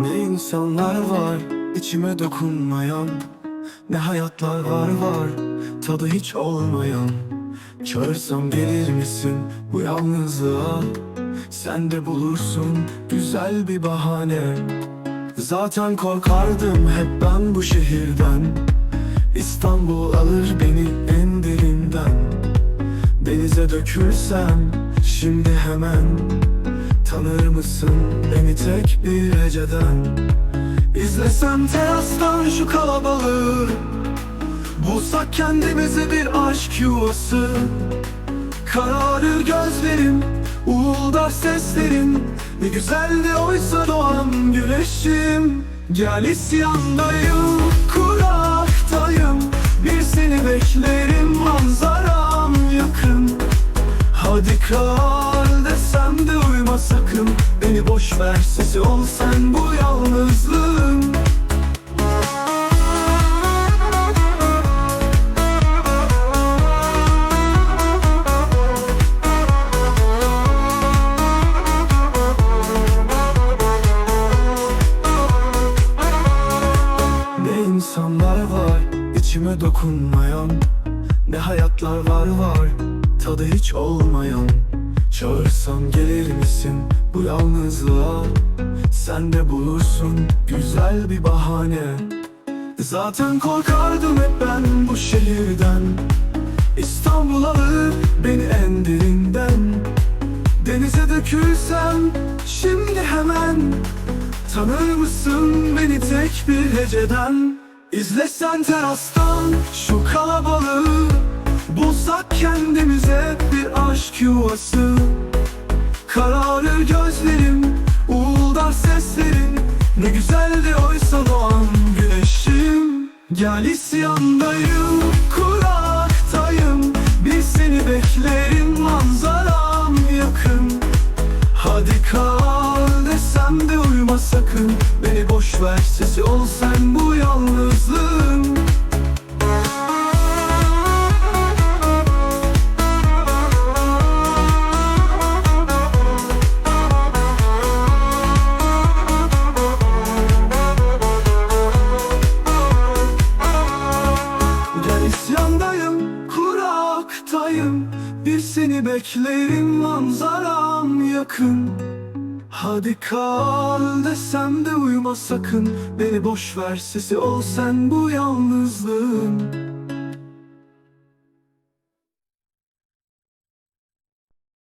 Ne insanlar var içime dokunmayan Ne hayatlar var var tadı hiç olmayan. Çağırsam gelir misin bu yalnızlığa? Sen de bulursun güzel bir bahane Zaten korkardım hep ben bu şehirden. İstanbul alır beni en derinden. Denize dökülsem şimdi hemen. Tanır mısın beni tek bir heceden İzlesem terastan şu kalabalığı. Bulsak kendimize bir aşk yuvası. Kararır gözlerim, uğuldar seslerim. Ne güzeldi oysa doğan güneşim Gel isyandayım, kuraktayım Bir seni beklerim manzaram yakın. Hadi kal desem de uyma sakın. Beni boş ver sesi ol sen bu yalnızlığın içime dokunmayan Ne hayatlar var var tadı hiç olmayan. Çağırsam gelir misin bu yalnızlığa? Sen de bulursun güzel bir bahane. Zaten korkardım hep ben bu şehirden. İstanbul alır beni en derinden. Denize dökülsem şimdi hemen. Tanır mısın beni tek bir heceden İzlesen terastan şu kalabalığı Bulsak kendimize bir aşk yuvası. Kararır gözlerim, uğuldar seslerin. Ne güzeldi oysa doğan güneşim. Gel isyandayım, kuraktayım. Bir seni beklerim manzaram yakın. Hadi kal desem de uyuma sakın. Beni boş ver sesi ol kuraktayım Bir seni beklerim manzaram yakın. Hadi kal desem de uyuma sakın. Beni boş ver sesi ol sen bu yalnızlığın